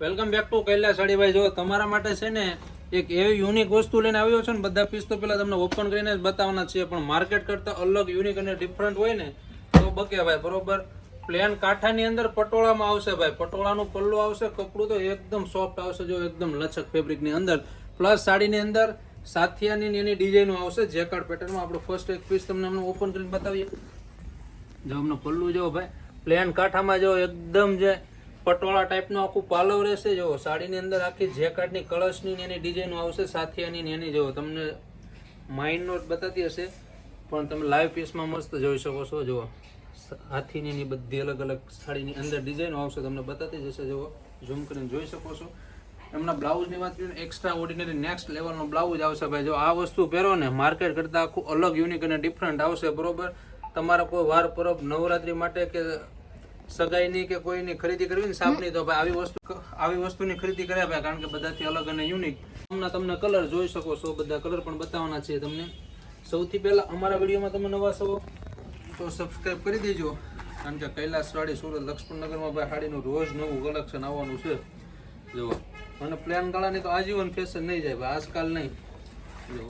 Welcome back to Kailash Sadibhai જો તમારા માટે છે ને એક એવી યુનિક વસ્તુ લઈને આવ્યો છે ને, બધા પીસ તો પેલા તમને ઓપન કરીને જ બતાવવાના છે પણ માર્કેટ કરતા અલગ યુનિક અને ડિફરન્ટ હોય ને, તો બકે ભાઈ બરોબર? પ્લેન કાંઠાની અંદર પટોળામાં આવશે ભાઈ. પટોળાનું પલ્લું આવશે, કપડું તો એકદમ સોફ્ટ આવશે, જો એકદમ લચક ફેબ્રિકની અંદર. પ્લસ સાડીની અંદર સાથિયાની એની ડિઝાઇનો આવશે જેકાર્ડ પેટર્નમાં આપણો ફર્સ્ટ એક પીસ તમને અમને ઓપન કરીને બતાવીએ. જો અમને પલ્લું જો ભાઈ પ્લેન કાંઠામાં જો એકદમ જે પટોળા ટાઈપનું આખું પાલવ રહેશે. જો સાડીની અંદર આખી જેકાટની કળશની એની ડિઝાઇનો આવશે, સાથિયાની એની. જો તમને માઇન્ડ નોટ બતાતી હશે, પણ તમે લાઈવ પીસમાં મસ્ત જોઈ શકો છો. જુઓ હાથીની એની બધી અલગ અલગ સાડીની અંદર ડિઝાઇનો આવશે, તમને બતાતી જશે. જુઓ ઝૂમ કરીને જોઈ શકો છો. એમના બ્લાઉઝની વાત કરીએ એક્સ્ટ્રા ઓર્ડિનરી નેક્સ્ટ લેવલનો બ્લાઉઝ આવશે ભાઈ. જો આ વસ્તુ પહેરો ને માર્કેટ કરતાં આખું અલગ યુનિક અને ડિફરન્ટ આવશે, બરોબર? તમારા કોઈ વાર પરબ નવરાત્રી માટે કે સગાઈની કે કોઈની ખરીદી કરવી ને સાપની તો ભાઈ આવી વસ્તુ આવી વસ્તુની ખરીદી કર્યા ભાઈ કારણ કે બધાથી અલગ અને યુનિક તમને તમને કલર જોઈ શકો છો બધા કલર પણ બતાવવાના છે તમને. સૌથી પહેલા અમારા વિડીયોમાં તમે નવા છો તો સબસ્ક્રાઈબ કરી દેજો. કારણ કે કૈલાસ વાડી સુરત લક્ષ્મણનગરમાં ભાઈ સાડીનું રોજ નવું કલેક્શન આવવાનું છે. જુઓ. અને પ્લેન ગાળાની તો આજીવન ફેશન નહીં જાય ભાઈ આજકાલ નહીં. જુઓ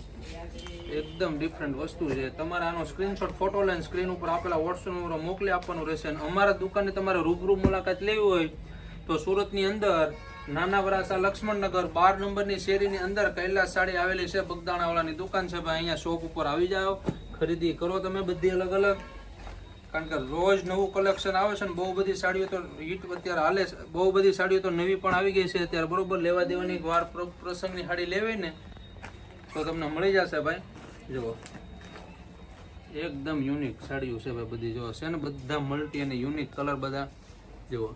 એકદમ ડિફરન્ટ વસ્તુ છે. તમારે આનો સ્ક્રીનશોટ ફોટો લઈને સ્ક્રીન ઉપર આપેલા વોટ્સઅપ નંબર મોકલી આપવાનું રહેશે અને અમારા દુકાને તમારે રૂબરૂ મુલાકાત લેવી હોય તો સુરતની અંદર નાના વરાસા લક્ષ્મણનગર બાર નંબરની શેરીની અંદર કૈલાસ સાડી આવેલી છે. બગદાણાવાળાની દુકાન છે. ભાઈ, અહીંયા શોપ ઉપર આવી જાઓ. ખરીદી કરો તમે બધી અલગ અલગ. કારણ કે રોજ નવું કલેક્શન આવે છે ને બહુ બધી સાડીઓ તો હિટ અત્યારે હાલે બહુ બધી સાડીઓ તો નવી પણ આવી ગઈ છે અત્યારે. બરોબર? લેવા દેવાની વાર પ્ર- પ્રસંગની સાડી લેવી ને તો તમને મળી જશે ભાઈ. જુઓ. એકદમ યુનિક સાડીઓ છે ભાઈ બધી જો છે ને બધા મલ્ટી અને યુનિક કલર બધા. જુઓ.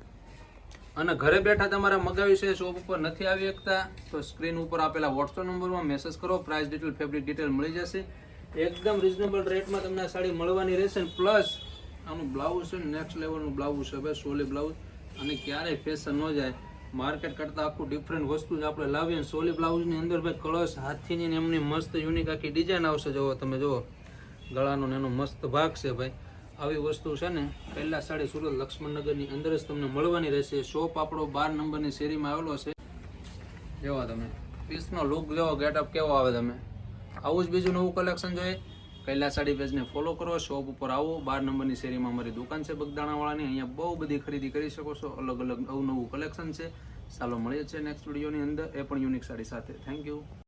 અને ઘરે બેઠા તમારે મગાવી છે શોપ ઉપર નથી આવી શકતા તો સ્ક્રીન ઉપર આપેલા વોટ્સઅપ નંબરમાં મેસેજ કરો. પ્રાઇસ ડિટેલ ફેબ્રિક ડિટેલ મળી જશે. એકદમ રિઝનેબલ રેટમાં તમને સાડી મળવાની રહેશે પ્લસ આનું બ્લાઉઝ છે નેક્સ્ટ લેવલનું બ્લાઉઝ છે ભાઈ, સોલી બ્લાઉઝ અને ક્યારેય ફેશન ન જાય. માર્કેટ કરતાં આખું ડિફરન્ટ વસ્તુ જ આપણે લાવીએ અને સોલી બ્લાઉઝની અંદર ભાઈ કળશ, હાથીની ને એમની મસ્ત યુનિક આખી ડિઝાઇન આવશે. જુઓ તમે, જુઓ. ગળાનો ને એનો મસ્ત ભાગ છે ભાઈ. આવી વસ્તુ છે ને પહેલા સાડી સુરત લક્ષ્મણનગરની અંદર જ તમને મળવાની રહેશે. શોપ આપણો બાર નંબરની શેરીમાં આવેલો છે. જેવા તમે. પીસનો લુક જેવો ગેટઅપ કેવો આવે તમે. આવું જ બીજું નવું કલેક્શન જોઈએ. કૈલાસ સાડી પેજને ફોલો કરો શોપ ઉપર આવો. બાર નંબરની શેરીમાં અમારી દુકાન છે બગદાણાવાળાની. અહીંયા બહુ બધી ખરીદી કરી શકો છો. અલગ અલગ અવનવું કલેક્શન છે. ચાલો મળીએ છીએ નેક્સ્ટ વિડીયોની અંદર. એ પણ યુનિક સાડી સાથે. Thank you